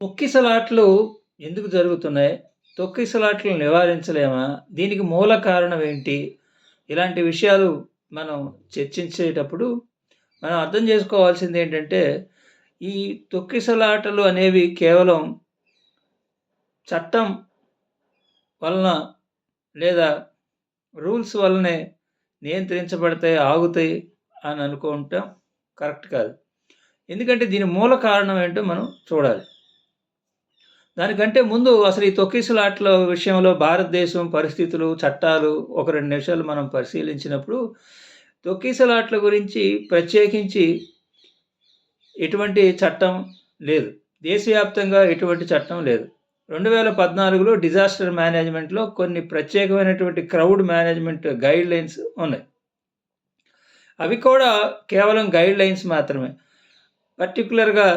తొక్కిసలాట్లు ఎందుకు జరుగుతున్నాయి? తొక్కిసలాట్లను నివారించలేమా? దీనికి మూల కారణం ఏంటి? ఇలాంటి విషయాలు మనం చర్చించేటప్పుడు మనం అర్థం చేసుకోవాల్సింది ఏంటంటే ఈ తొక్కిసలాటలు అనేవి కేవలం చట్టం వలన లేదా రూల్స్ వల్లనే నియంత్రించబడతాయి, ఆగుతాయి అని అనుకోవటం కరెక్ట్ కాదు. ఎందుకంటే దీని మూల కారణం ఏంటో మనం చూడాలి. దానికంటే ముందు అసలు ఈ తొక్కిసలాటల విషయంలో భారతదేశం పరిస్థితులు, చట్టాలు ఒక రెండు నిమిషాలు మనం పరిశీలించినప్పుడు తొక్కిసలాట్ల గురించి ప్రత్యేకించి ఎటువంటి చట్టం లేదు. దేశవ్యాప్తంగా ఎటువంటి చట్టం లేదు. 2014లో డిజాస్టర్ మేనేజ్మెంట్‌లో కొన్ని ప్రత్యేకమైనటువంటి క్రౌడ్ మేనేజ్మెంట్ గైడ్‌లైన్స్ ఉన్నాయి. అవి కూడా కేవలం గైడ్‌లైన్స్ మాత్రమే. పర్టికులర్గా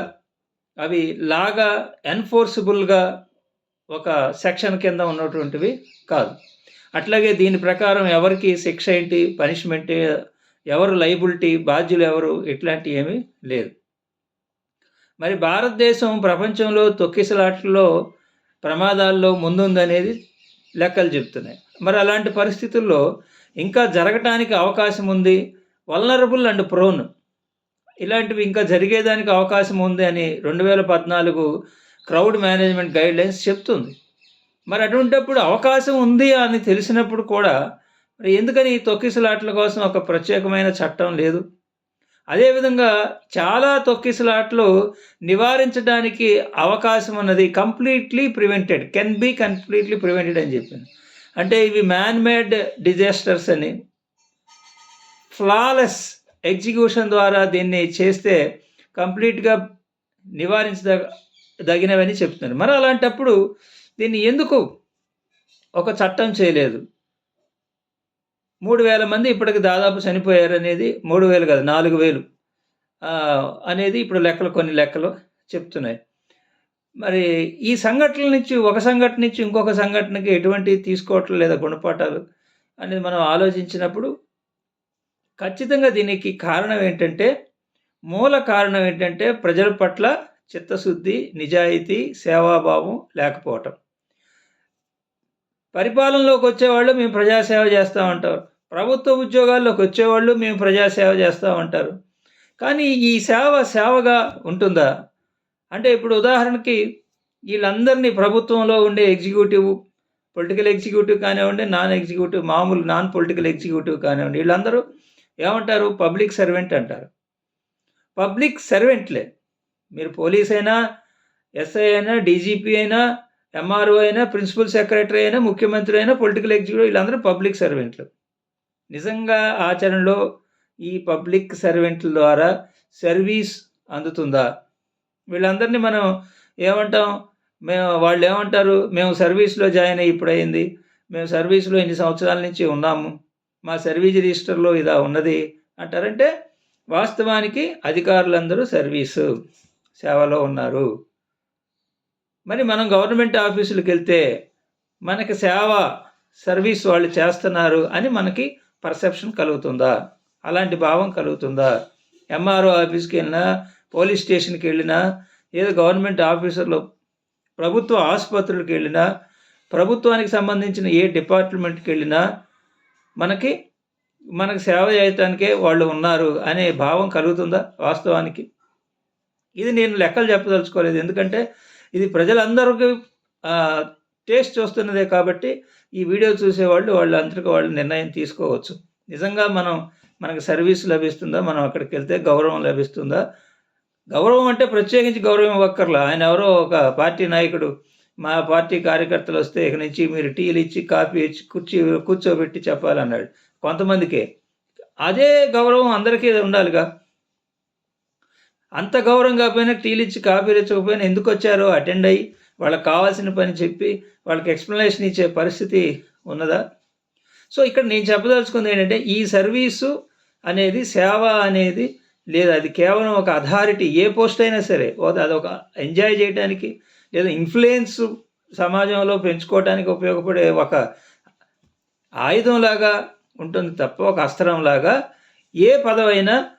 అవి లాగా ఎన్ఫోర్సిబుల్గా ఒక సెక్షన్ కింద ఉన్నటువంటివి కాదు. అట్లాగే దీని ప్రకారం ఎవరికి శిక్ష ఏంటి? పనిష్మెంట్ ఎవరు లైబిలిటీ బాధ్యులు ఎవరు ఇట్లాంటివి ఇట్లాంటియేమీ లేదు. మరి భారతదేశం ప్రపంచంలో తొక్కిసలాటల్లో ప్రమాదాల్లో ముందుందనేది లెక్కలు చెప్తున్నాయి. మరి అలాంటి పరిస్థితుల్లో ఇంకా జరగటానికి అవకాశం ఉంది. వల్నరబుల్ అండ్ ప్రోన్ ఇలాంటివి ఇంకా జరిగేదానికి అవకాశం ఉంది అని 2014 క్రౌడ్ మేనేజ్మెంట్ గైడ్‌లైన్స్ చెప్తుంది. మరి అటువంటప్పుడు అవకాశం ఉంది అని తెలిసినప్పుడు కూడా మరి ఎందుకని ఈ తొక్కిసలాటల కోసం ఒక ప్రత్యేకమైన చట్టం లేదు? అదేవిధంగా చాలా తొక్కిసలాటలు నివారించడానికి అవకాశం ఉన్నది completely prevented. Can be completely prevented అని చెప్పింది. అంటే ఇవి మ్యాన్ మేడ్ డిజాస్టర్స్ అని ఫ్లాలెస్ ఎగ్జిక్యూషన్ ద్వారా దీన్ని చేస్తే కంప్లీట్‌గా నివారించద దగినవని చెప్తున్నారు. మరి అలాంటప్పుడు దీన్ని ఎందుకు ఒక చట్టం చేయలేదు? మూడు వేల మంది ఇప్పటికి దాదాపు చనిపోయారు అనేది మూడు వేలు కాదు నాలుగు వేలు అనేది ఇప్పుడు లెక్కలు కొన్ని లెక్కలు చెప్తున్నాయి. మరి ఈ సంఘటనల నుంచి ఒక సంఘటన నుంచి ఇంకొక సంఘటనకి ఎటువంటి తీసుకోవటం లేదా గుణపాఠాలు అనేది మనం ఆలోచించినప్పుడు ఖచ్చితంగా దీనికి కారణం ఏంటంటే, మూల కారణం ఏంటంటే ప్రజల పట్ల చిత్తశుద్ధి, నిజాయితీ, సేవాభావం లేకపోవటం. పరిపాలనలోకి వచ్చేవాళ్ళు మేము ప్రజాసేవ చేస్తూ ఉంటారు ప్రభుత్వ ఉద్యోగాల్లోకి వచ్చేవాళ్ళు మేము ప్రజాసేవ చేస్తూ ఉంటారు కానీ ఈ సేవ సేవగా ఉంటుందా? అంటే ఇప్పుడు ఉదాహరణకి వీళ్ళందరినీ ప్రభుత్వంలో ఉండే ఎగ్జిక్యూటివ్, పొలిటికల్ ఎగ్జిక్యూటివ్ కానివ్వండి, నాన్ ఎగ్జిక్యూటివ్ మామూలు నాన్ పొలిటికల్ ఎగ్జిక్యూటివ్ కానివ్వండి వీళ్ళందరూ ఏమంటారు? పబ్లిక్ సర్వెంట్ అంటారు. పబ్లిక్ సర్వెంట్‌లే. మీరు పోలీస్ అయినా, ఎస్ఐ అయినా, డీజీపీ అయినా, ఎంఆర్ఓ అయినా, ప్రిన్సిపల్ సెక్రటరీ అయినా, ముఖ్యమంత్రి అయినా, పొలిటికల్ ఎగ్జిక్యూటివ్ వీళ్ళందరూ పబ్లిక్ సర్వెంట్లు. నిజంగా ఆచరణలో ఈ పబ్లిక్ సర్వెంట్ల ద్వారా సర్వీస్ అందుతుందా? వీళ్ళందరినీ మనం ఏమంటాం? మేము వాళ్ళు ఏమంటారు మేము సర్వీస్‌లో జాయిన్ అయ్యి ఇప్పుడైంది మేము సర్వీస్‌లో ఇన్ని సంవత్సరాల నుంచి ఉన్నాము. మా సర్వీస్ రిజిస్టర్‌లో ఇలా ఉన్నది అంటారంటే వాస్తవానికి అధికారులందరూ సర్వీసు సేవలో ఉన్నారు. మరి మనం గవర్నమెంట్ ఆఫీసులకు వెళ్తే మనకి సేవ, సర్వీస్ వాళ్ళు చేస్తున్నారు అని మనకి పర్సెప్షన్ కలుగుతుందా? అలాంటి భావం కలుగుతుందా? ఎంఆర్ఓ ఆఫీస్కి వెళ్ళినా పోలీస్ స్టేషన్కి వెళ్ళినా ఏదో గవర్నమెంట్ ఆఫీసర్‌లు ప్రభుత్వ ఆసుపత్రులకెళ్ళినా, ప్రభుత్వానికి సంబంధించిన ఏ డిపార్ట్మెంట్కి వెళ్ళినా మనకి మనకు సేవ చేయటానికే వాళ్ళు ఉన్నారు అనే భావం కలుగుతుందా వాస్తవానికి? ఇది నేను లెక్కలు చెప్పదలుచుకోలేదు. ఎందుకంటే ఇది ప్రజలందరికి టేస్ట్ చూస్తున్నదే కాబట్టి ఈ వీడియో చూసేవాళ్ళు వాళ్ళంతట వాళ్ళు నిర్ణయం తీసుకోవచ్చు. నిజంగా మనం మనకు సర్వీస్ లభిస్తుందా? మనం అక్కడికి వెళ్తే గౌరవం లభిస్తుందా? గౌరవం అంటే ప్రత్యేకించి గౌరవం ఇవ్వక్కర్లా. ఆయన ఎవరో ఒక పార్టీ నాయకుడు మా పార్టీ కార్యకర్తలు వస్తే ఇక నుంచి మీరు టీలు ఇచ్చి, కాఫీ ఇచ్చి, కుర్చీ కూర్చోబెట్టి చెప్పాలన్నాడు. కొంతమందికే. అదే గౌరవం అందరికీ ఉండాలిగా. అంత గౌరవం కాకపోయినా ఇచ్చి కాఫీలు ఇచ్చకపోయినా ఎందుకొచ్చారో అటెండ్ అయ్యి, వాళ్ళకి కావాల్సిన పని చెప్పి, వాళ్ళకి ఎక్స్‌ప్లనేషన్ ఇచ్చే పరిస్థితి ఉన్నదా? సో, ఇక్కడ నేను చెప్పదలుచుకుంది ఏంటంటే ఈ సర్వీసు అనేది సేవ అనేది లేదు. అది కేవలం ఒక అథారిటీ ఏ పోస్ట్ అయినా సరే అది ఒక ఎంజాయ్ చేయటానికి లేదా ఇన్ఫ్లుయెన్స్ సమాజంలో పెంచుకోవటానికి ఉపయోగపడే ఒక ఆయుధంలాగా ఉంటుంది తప్ప, ఒక అస్త్రంలాగా ఏ పదవైనా,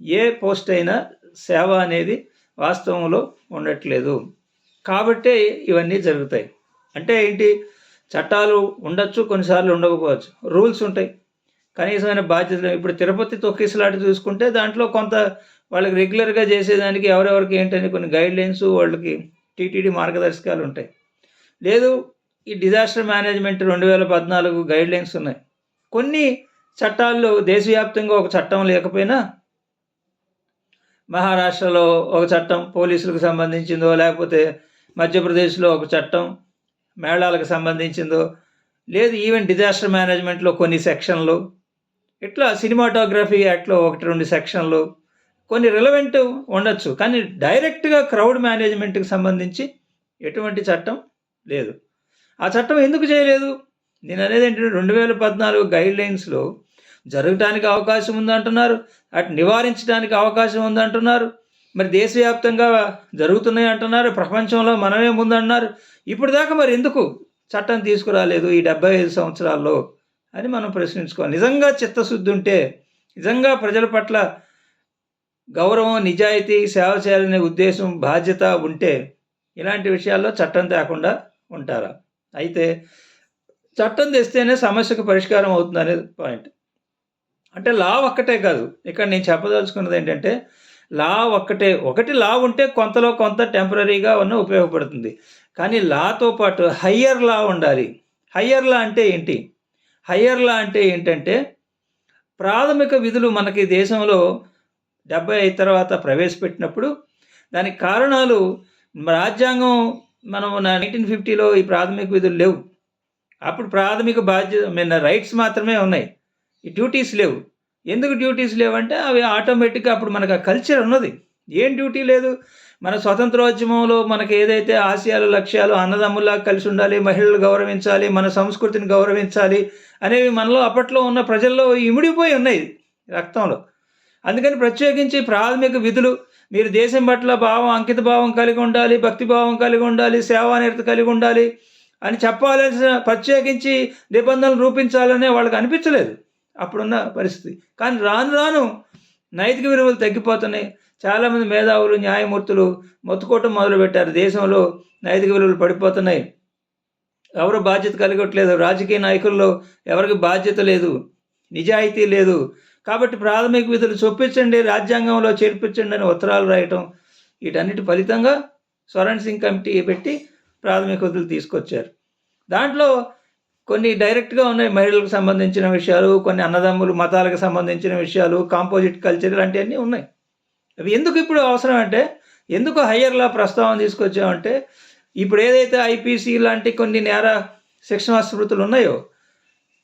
ఏ పోస్ట్ అయినా సేవ అనేది వాస్తవంలో ఉండట్లేదు. కాబట్టే ఇవన్నీ జరుగుతాయి. అంటే ఏంటి? చట్టాలు ఉండొచ్చు కొన్నిసార్లు ఉండకపోవచ్చు. రూల్స్ ఉంటాయి. కనీసమైన బాధ్యతలు ఇప్పుడు తిరుపతి తొక్కిసలాట చూసుకుంటే దాంట్లో కొంత వాళ్ళకి రెగ్యులర్గా చేసేదానికి ఎవరెవరికి ఏంటని కొన్ని గైడ్ లైన్స్ వాళ్ళకి టీటీడీ మార్గదర్శకాలు ఉంటాయి. లేదు ఈ డిజాస్టర్ మేనేజ్మెంట్ రెండు వేల పద్నాలుగు గైడ్ లైన్స్ ఉన్నాయి. కొన్ని చట్టాల్లో దేశవ్యాప్తంగా ఒక చట్టం లేకపోయినా మహారాష్ట్రలో ఒక చట్టం పోలీసులకు సంబంధించిందో లేకపోతే మధ్యప్రదేశ్లో ఒక చట్టం మేళాలకు సంబంధించిందో లేదు ఈవెన్ డిజాస్టర్ మేనేజ్మెంట్లో కొన్ని సెక్షన్లు. ఇట్లా సినిమాటోగ్రఫీ యాక్ట్లో ఒకటి రెండు సెక్షన్లు. కొన్ని రిలవెంట్ ఉండొచ్చు. కానీ డైరెక్ట్గా క్రౌడ్ మేనేజ్మెంట్కి సంబంధించి ఎటువంటి చట్టం లేదు. ఆ చట్టం ఎందుకు చేయలేదు? నేను అనేది ఏంటంటే రెండు వేల పద్నాలుగు గైడ్ లైన్స్లో జరగటానికి అవకాశం ఉందంటున్నారు. అటు నివారించడానికి అవకాశం ఉందంటున్నారు. మరి దేశవ్యాప్తంగా జరుగుతున్నాయి అంటున్నారు. ప్రపంచంలో మనమే ముందంటున్నారు. ఇప్పుడు దాకా మరి ఎందుకు చట్టం తీసుకురాలేదు ఈ డెబ్బై ఐదు సంవత్సరాల్లో అని మనం ప్రశ్నించుకోవాలి. నిజంగా చిత్తశుద్ధి ఉంటే నిజంగా ప్రజల పట్ల గౌరవం నిజాయితీ సేవ చేయాలనే ఉద్దేశం బాధ్యత ఉంటే ఇలాంటి విషయాల్లో చట్టం తేకుండా ఉంటారా? అయితే చట్టం తెస్తేనే సమస్యకు పరిష్కారం అవుతుంది అనేది పాయింట్. అంటే లా ఒక్కటే కాదు. ఇక్కడ నేను చెప్పదలుచుకున్నది ఏంటంటే లా ఒక్కటే ఒకటి లా ఉంటే కొంతలో కొంత టెంపరీగా ఉన్న ఉపయోగపడుతుంది. కానీ లాతో పాటు హయ్యర్ లా ఉండాలి. హయ్యర్ లా అంటే ఏంటి? హయ్యర్ లా అంటే ఏంటంటే ప్రాథమిక విధులు మనకి దేశంలో డెబ్బై ఐదు తర్వాత ప్రవేశపెట్టినప్పుడు దానికి కారణాలు రాజ్యాంగం మనం నైన్టీన్ ఫిఫ్టీలో ఈ ప్రాథమిక విధులు లేవు. అప్పుడు ప్రాథమిక బాధ్యత రైట్స్ మాత్రమే ఉన్నాయి. ఈ డ్యూటీస్ లేవు. ఎందుకు డ్యూటీస్ లేవంటే అవి ఆటోమేటిక్గా అప్పుడు మనకు ఆ కల్చర్ ఉన్నది. ఏం డ్యూటీ లేదు. మన స్వతంత్రోద్యమంలో మనకి ఏదైతే ఆశయాలు లక్ష్యాలు అన్నదమ్ముల్లా కలిసి ఉండాలి మహిళలు గౌరవించాలి మన సంస్కృతిని గౌరవించాలి అనేవి మనలో అప్పట్లో ఉన్న ప్రజల్లో ఇమిడిపోయి ఉన్నాయి రక్తంలో. అందుకని ప్రత్యేకించి ప్రాథమిక విధులు మీరు దేశం పట్ల భావం అంకిత భావం కలిగి ఉండాలి భక్తి భావం కలిగి ఉండాలి సేవానిరత కలిగి ఉండాలి అని చెప్పాల్సిన ప్రత్యేకించి నిబంధనలు రూపించాలనే వాళ్ళకి అనిపించలేదు. అప్పుడున్న పరిస్థితి. కానీ రాను రాను నైతిక విలువలు తగ్గిపోతున్నాయి. చాలామంది మేధావులు న్యాయమూర్తులు మొత్తుకోవటం మొదలుపెట్టారు. దేశంలో నైతిక విలువలు పడిపోతున్నాయి. ఎవరు బాధ్యత కలగట్లేదు. రాజకీయ నాయకుల్లో ఎవరికి బాధ్యత లేదు. నిజాయితీ లేదు. కాబట్టి ప్రాథమిక విధులు చొప్పించండి రాజ్యాంగంలో చేర్పించండి అని ఉత్తరాలు రాయటం వీటన్నిటి ఫలితంగా స్వరణ్ సింగ్ కమిటీ పెట్టి ప్రాథమిక విధులు తీసుకొచ్చారు. దాంట్లో కొన్ని డైరెక్ట్గా ఉన్నాయి మహిళలకు సంబంధించిన విషయాలు కొన్ని అన్నదమ్ములు మతాలకు సంబంధించిన విషయాలు కాంపోజిట్ కల్చర్ ఇలాంటివన్నీ ఉన్నాయి. అవి ఎందుకు ఇప్పుడు అవసరం అంటే ఎందుకు హయ్యర్లా ప్రస్తావన తీసుకొచ్చామంటే ఇప్పుడు ఏదైతే ఐపీసీ లాంటి కొన్ని నేర శిక్షణ స్మృతులు ఉన్నాయో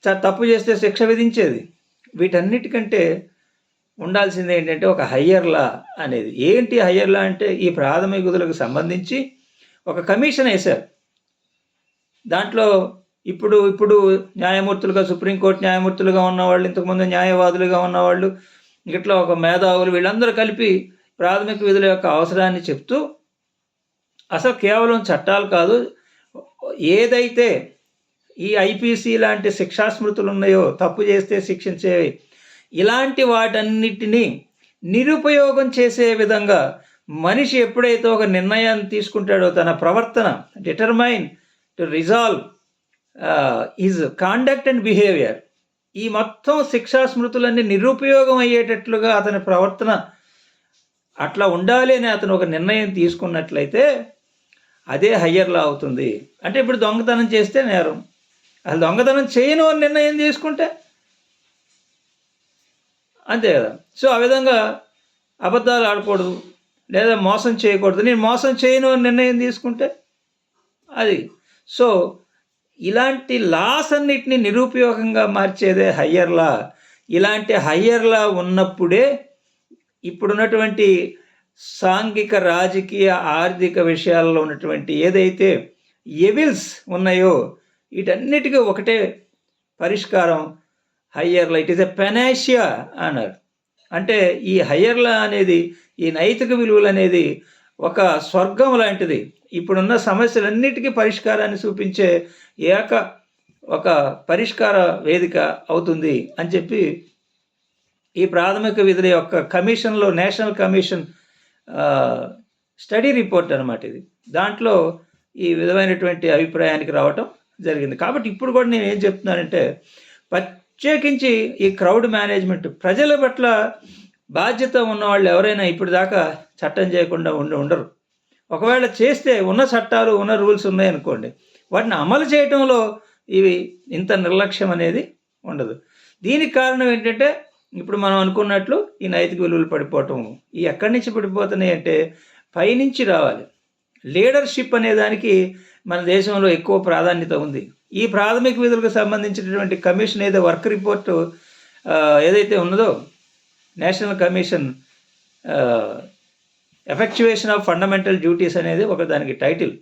చ- తప్పు చేస్తే శిక్ష విధించేది. వీటన్నిటికంటే ఉండాల్సింది ఏంటంటే ఒక హయ్యర్ లా అనేది. ఏంటి హయ్యర్ లా అంటే ఈ ప్రాథమిక విధులకు సంబంధించి ఒక కమిషన్ వేశారు. దాంట్లో ఇప్పుడు ఇప్పుడు న్యాయమూర్తులుగా సుప్రీంకోర్టు న్యాయమూర్తులుగా ఉన్నవాళ్ళు ఇంతకుముందు న్యాయవాదులుగా ఉన్నవాళ్ళు ఇట్లా ఒక మేధావులు వీళ్ళందరూ కలిపి ప్రాథమిక విధుల యొక్క అవసరాన్ని చెప్తూ అసలు కేవలం చట్టాలు కాదు ఏదైతే ఈ ఐపీసీ లాంటి శిక్షాస్మృతులు ఉన్నాయో తప్పు చేస్తే శిక్షించేవి. ఇలాంటి వాటన్నిటినీ నిరుపయోగం చేసే విధంగా మనిషి ఎప్పుడైతే ఒక నిర్ణయాన్ని తీసుకుంటాడో తన ప్రవర్తన determine to resolve is conduct and behaviour ఈ మొత్తం శిక్షా స్మృతులన్నీ నిరుపయోగం అయ్యేటట్లుగా అతని ప్రవర్తన అట్లా ఉండాలి అని అతను ఒక నిర్ణయం తీసుకున్నట్లయితే అదే హయ్యర్లా అవుతుంది. అంటే ఇప్పుడు దొంగతనం చేస్తే నేరం. అసలు దొంగతనం చేయను అని నిర్ణయం తీసుకుంటే అంతే కదా. సో ఆ విధంగా అబద్ధాలు ఆడకూడదు లేదా మోసం చేయకూడదు. నేను మోసం చేయను అని నిర్ణయం తీసుకుంటే? అది. సో ఇలాంటి లాస్ అన్నిటిని నిరుపయోగంగా మార్చేదే హయ్యర్ లా. ఇలాంటి హయ్యర్ లా ఉన్నప్పుడే ఇప్పుడున్నటువంటి సాంఘిక రాజకీయ ఆర్థిక విషయాల్లో ఉన్నటువంటి ఏదైతే ఎవిల్స్ ఉన్నాయో వీటన్నిటికీ ఒకటే పరిష్కారం హయ్యర్లా ఇట్ ఈస్ ఎ పెనాషియా అన్నారు. అంటే ఈ హయ్యర్లా అనేది ఈ నైతిక విలువలు అనేది ఒక స్వర్గం లాంటిది. ఇప్పుడున్న సమస్యలన్నిటికీ పరిష్కారాన్ని చూపించే ఏక ఒక పరిష్కార వేదిక అవుతుంది అని చెప్పి ఈ ప్రాథమిక విధుల యొక్క కమిషన్లో నేషనల్ కమిషన్ స్టడీ రిపోర్ట్ అనమాట ఇది. దాంట్లో ఈ విధమైనటువంటి అభిప్రాయానికి రావటం జరిగింది. కాబట్టి ఇప్పుడు కూడా నేను ఏం చెప్తున్నానంటే ప్రత్యేకించి ఈ క్రౌడ్ మేనేజ్మెంట్ ప్రజల పట్ల బాధ్యత ఉన్న వాళ్ళు ఎవరైనా ఇప్పుడు దాకా చట్టం చేయకుండా ఉండి ఉండరు. ఒకవేళ చేస్తే ఉన్న చట్టాలు ఉన్న రూల్స్ ఉన్నాయనుకోండి వాటిని అమలు చేయటంలో ఇవి ఇంత నిర్లక్ష్యం అనేది ఉండదు. దీనికి కారణం ఏంటంటే ఇప్పుడు మనం అనుకున్నట్లు ఈ నైతిక విలువలు పడిపోవటం. ఈ ఎక్కడి నుంచి పడిపోతున్నాయి అంటే పైనుంచి రావాలి. లీడర్షిప్ అనే దానికి మన దేశంలో ఎక్కువ ప్రాధాన్యత ఉంది. ఈ ప్రాథమిక విధులకు సంబంధించినటువంటి కమిషన్ ఏదో వర్క్ రిపోర్టు ఏదైతే ఉన్నదో national commission effectuation of fundamental duties అనేది ఒక దానికి టైటిల్.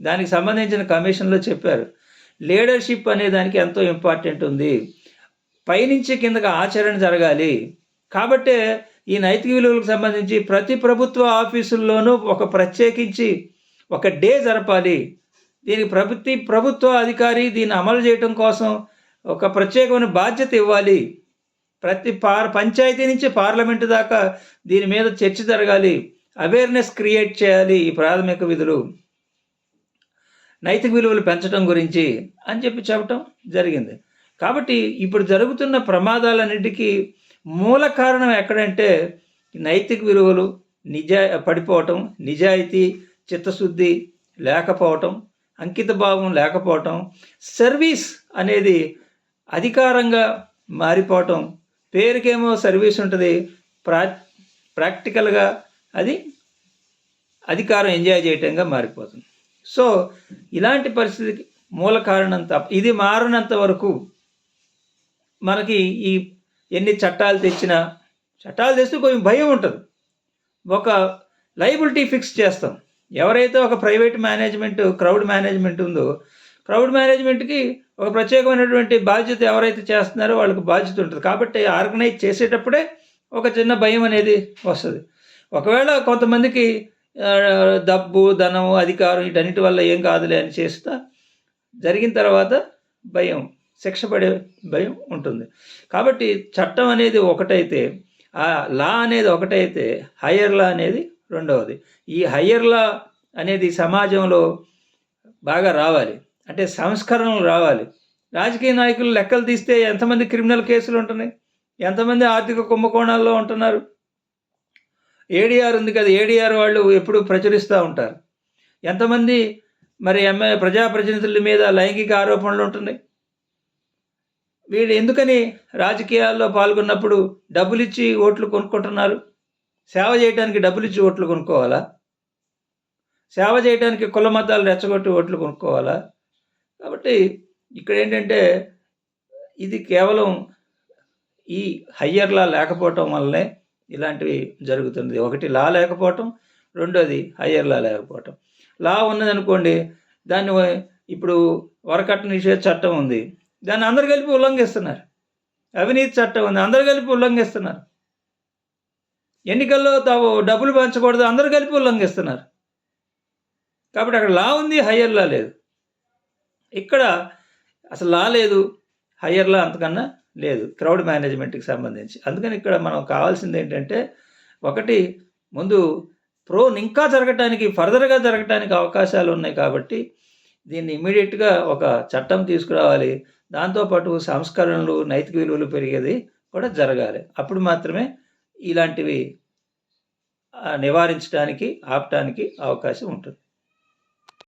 దానికి సంబంధించిన కమిషన్లో చెప్పారు. లీడర్షిప్ అనే దానికి ఎంతో ఇంపార్టెంట్ ఉంది. పైనుంచి కిందకి ఆచరణ జరగాలి. కాబట్టే ఈ నైతిక విలువలకు సంబంధించి ప్రతి ప్రభుత్వ ఆఫీసుల్లోనూ ఒక ప్రత్యేకించి ఒక డే జరపాలి. దీనికి ప్రభుత్వ ప్రభుత్వ అధికారి దీన్ని అమలు చేయడం కోసం ఒక ప్రత్యేకమైన బాధ్యత ఇవ్వాలి. ప్రతి పార్ పంచాయతీ నుంచి పార్లమెంటు దాకా దీని మీద చర్చ జరగాలి. అవేర్నెస్ క్రియేట్ చేయాలి ఈ ప్రాథమిక విధులు. నైతిక విలువలు పెంచడం గురించి అని చెప్పి చెప్పటం జరిగింది. కాబట్టి ఇప్పుడు జరుగుతున్న ప్రమాదాలన్నిటికీ మూల కారణం ఎక్కడంటే నైతిక విలువలు నిజా పడిపోవటం నిజాయితీ చిత్తశుద్ధి లేకపోవటం అంకిత భావం లేకపోవటం సర్వీస్ అనేది అధికారంగా మారిపోవటం పేరుకేమో సర్వీస్ ఉంటుంది ప్రా ప్రాక్టికల్గా అది అధికారం ఎంజాయ్ చేయటంగా మారిపోతుంది. సో ఇలాంటి పరిస్థితికి మూల కారణం తప్ప ఇది మారినంత వరకు మనకి ఈ ఎన్ని చట్టాలు తెచ్చినా చట్టాలు తెస్తే కొంచెం భయం ఉంటుంది. ఒక లైబిలిటీ ఫిక్స్ చేస్తాం. ఎవరైతే ఒక ప్రైవేట్ మేనేజ్మెంట్ క్రౌడ్ మేనేజ్మెంట్ ఉందో క్రౌడ్ మేనేజ్మెంట్కి ఒక ప్రత్యేకమైనటువంటి బాధ్యత ఎవరైతే చేస్తున్నారో వాళ్ళకి బాధ్యత ఉంటుంది. కాబట్టి ఆర్గనైజ్ చేసేటప్పుడే ఒక చిన్న భయం అనేది వస్తుంది. ఒకవేళ కొంతమందికి డబ్బు ధనం అధికారం వీటన్నిటి వల్ల ఏం కాదులే అని చేస్తా జరిగిన తర్వాత భయం శిక్ష పడే భయం ఉంటుంది. కాబట్టి చట్టం అనేది ఒకటైతే ఆ లా అనేది ఒకటైతే హయ్యర్ లా అనేది రెండవది ఈ హయ్యర్ లా అనేది సమాజంలో బాగా రావాలి. అంటే సంస్కరణలు రావాలి. రాజకీయ నాయకులు లెక్కలు తీస్తే ఎంతమంది క్రిమినల్ కేసులు ఉంటున్నాయి? ఎంతమంది ఆర్థిక కుంభకోణాల్లో ఉంటున్నారు? ఏడీఆర్ ఉంది కదా ఏడీఆర్ వాళ్ళు ఎప్పుడు ప్రచురిస్తూ ఉంటారు. ఎంతమంది మరి ఎమ్మె ప్రజాప్రతినిధుల మీద లైంగిక ఆరోపణలు ఉంటున్నాయి? వీళ్ళు ఎందుకని రాజకీయాల్లో పాల్గొన్నప్పుడు డబ్బులిచ్చి ఓట్లు కొనుక్కుంటున్నారు? సేవ చేయడానికి డబ్బులు ఇచ్చి ఓట్లు కొనుక్కోవాలా? సేవ చేయడానికి కుల మతాలు రెచ్చగొట్టి ఓట్లు కొనుక్కోవాలా? కాబట్టి ఇక్కడ ఏంటంటే ఇది కేవలం ఈ హయ్యర్లా లేకపోవటం వల్లనే ఇలాంటివి జరుగుతుంది ఒకటి లా లేకపోవటం రెండోది హయ్యర్ లా లేకపోవటం. లా ఉన్నదనుకోండి దాన్ని ఇప్పుడు వరకట్న నిషేధ చట్టం ఉంది. దాన్ని అందరు కలిపి ఉల్లంఘిస్తున్నారు. అవినీతి చట్టం ఉంది. అందరు కలిపి ఉల్లంఘిస్తున్నారు. ఎన్నికల్లో తావు డబ్బులు పంచకూడదు అందరు కలిపి ఉల్లంఘిస్తున్నారు. కాబట్టి అక్కడ లా ఉంది హయ్యర్ లా లేదు. ఇక్కడ అసలు లా లేదు హయ్యర్ లా అంతకన్నా లేదు క్రౌడ్ మేనేజ్మెంట్కి సంబంధించి. అందుకని ఇక్కడ మనం కావాల్సింది ఏంటంటే ఒకటి ముందు ప్రో ఇంకా జరగటానికి ఫర్దర్గా జరగటానికి అవకాశాలు ఉన్నాయి కాబట్టి దీన్ని ఇమీడియట్గా ఒక చట్టం తీసుకురావాలి. దాంతోపాటు సంస్కరణలు నైతిక విలువలు పెరిగేది కూడా జరగాలి. అప్పుడు మాత్రమే ఇలాంటివి నివారించడానికి ఆపటానికి అవకాశం ఉంటుంది.